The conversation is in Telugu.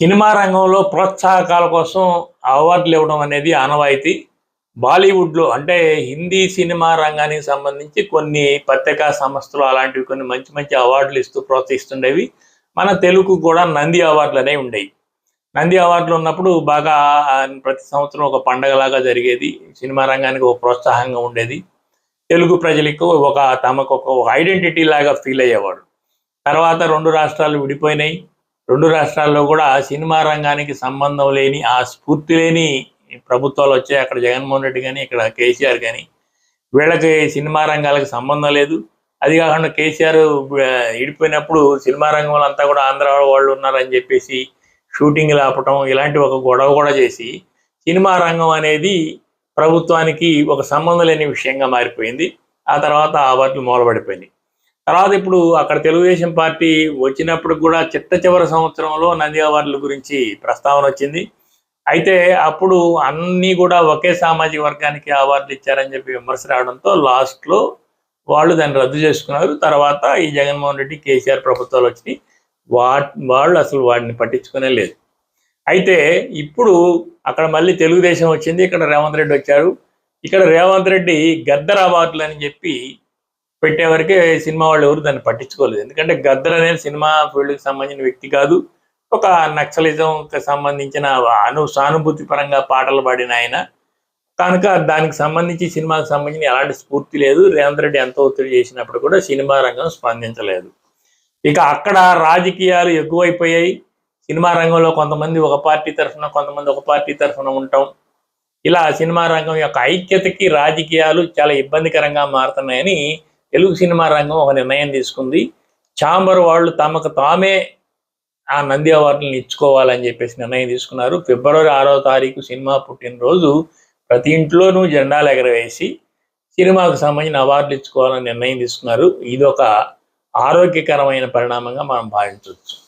సినిమా రంగంలో ప్రోత్సాహకాల కోసం అవార్డులు ఇవ్వడం అనేది ఆనవాయితీ. బాలీవుడ్లో అంటే హిందీ సినిమా రంగానికి సంబంధించి కొన్ని పత్రికా సంస్థలు అలాంటివి కొన్ని మంచి మంచి అవార్డులు ఇస్తూ ప్రోత్సహిస్తుండేవి. మన తెలుగు కూడా నంది అవార్డులు అనేవి ఉండేవి. నంది అవార్డులు ఉన్నప్పుడు బాగా ప్రతి సంవత్సరం ఒక పండగలాగా జరిగేది. సినిమా రంగానికి ఒక ప్రోత్సాహంగా ఉండేది. తెలుగు ప్రజలకు ఒక తమకు ఒక ఐడెంటిటీ లాగా ఫీల్ అయ్యేవాడు తర్వాత రెండు రాష్ట్రాలు విడిపోయినాయి. రెండు రాష్ట్రాల్లో కూడా సినిమా రంగానికి సంబంధం లేని ఆ స్ఫూర్తి లేని ప్రభుత్వాలు వచ్చాయి. అక్కడ జగన్మోహన్ రెడ్డి కానీ ఇక్కడ కేసీఆర్ కానీ వీళ్ళకి సినిమా రంగాలకు సంబంధం లేదు. అది కాకుండా కేసీఆర్ ఇడిపోయినప్పుడు విడిపోయినప్పుడు సినిమా రంగంలో అంతా కూడా ఆంధ్ర వాళ్ళు ఉన్నారని చెప్పేసి షూటింగ్లు ఆపటం ఇలాంటి ఒక గొడవ కూడా చేసి సినిమా రంగం అనేది ప్రభుత్వానికి ఒక సంబంధం లేని విషయంగా మారిపోయింది. ఆ తర్వాత ఆ అవార్డులు మూలబడిపోయినాయి. తర్వాత ఇప్పుడు అక్కడ తెలుగుదేశం పార్టీ వచ్చినప్పుడు కూడా చిట్ట చివరి సంవత్సరంలో నంది అవార్డుల గురించి ప్రస్తావన వచ్చింది. అయితే అప్పుడు అన్నీ కూడా ఒకే సామాజిక వర్గానికి అవార్డులు ఇచ్చారని చెప్పి విమర్శ రావడంతో లాస్ట్లో వాళ్ళు దాన్ని రద్దు చేసుకున్నారు. తర్వాత ఈ జగన్మోహన్ రెడ్డి కేసీఆర్ ప్రభుత్వాలు వచ్చి వా వాళ్ళు అసలు వాటిని పట్టించుకునే లేదు. అయితే ఇప్పుడు అక్కడ మళ్ళీ తెలుగుదేశం వచ్చింది. ఇక్కడ రేవంత్ రెడ్డి వచ్చారు ఇక్కడ రేవంత్ రెడ్డి గద్దర్ అవార్డులు అని చెప్పి పెట్టేవరకే సినిమా వాళ్ళు ఎవరు దాన్ని పట్టించుకోలేదు. ఎందుకంటే గద్దర్ అనేది సినిమా ఫీల్డ్కి సంబంధించిన వ్యక్తి కాదు. ఒక నక్సలిజంకి సంబంధించిన అను సానుభూతి పరంగా పాటలు పాడిన ఆయన. కనుక దానికి సంబంధించి సినిమాకి సంబంధించిన ఎలాంటి స్ఫూర్తి లేదు. రేవంత్ రెడ్డి ఎంత ఒత్తిడి చేసినప్పుడు కూడా సినిమా రంగం స్పందించలేదు. ఇక అక్కడ రాజకీయాలు ఎక్కువైపోయాయి. సినిమా రంగంలో కొంతమంది ఒక పార్టీ తరఫున కొంతమంది ఒక పార్టీ తరఫున ఉంటాం. ఇలా సినిమా రంగం యొక్క ఐక్యతకి రాజకీయాలు చాలా ఇబ్బందికరంగా మారుతున్నాయని తెలుగు సినిమా రంగం ఒక నిర్ణయం తీసుకుంది. చాంబర్ వాళ్ళు తమకు తామే ఆ నంది అవార్డులను ఇచ్చుకోవాలని చెప్పేసి నిర్ణయం తీసుకున్నారు. ఫిబ్రవరి ఆరో తారీఖు సినిమా పుట్టినరోజు ప్రతి ఇంట్లోనూ జెండాలు ఎగరవేసి సినిమాకు సంబంధించిన అవార్డులు ఇచ్చుకోవాలని నిర్ణయం తీసుకున్నారు. ఇది ఒక ఆరోగ్యకరమైన పరిణామంగా మనం భావించవచ్చు.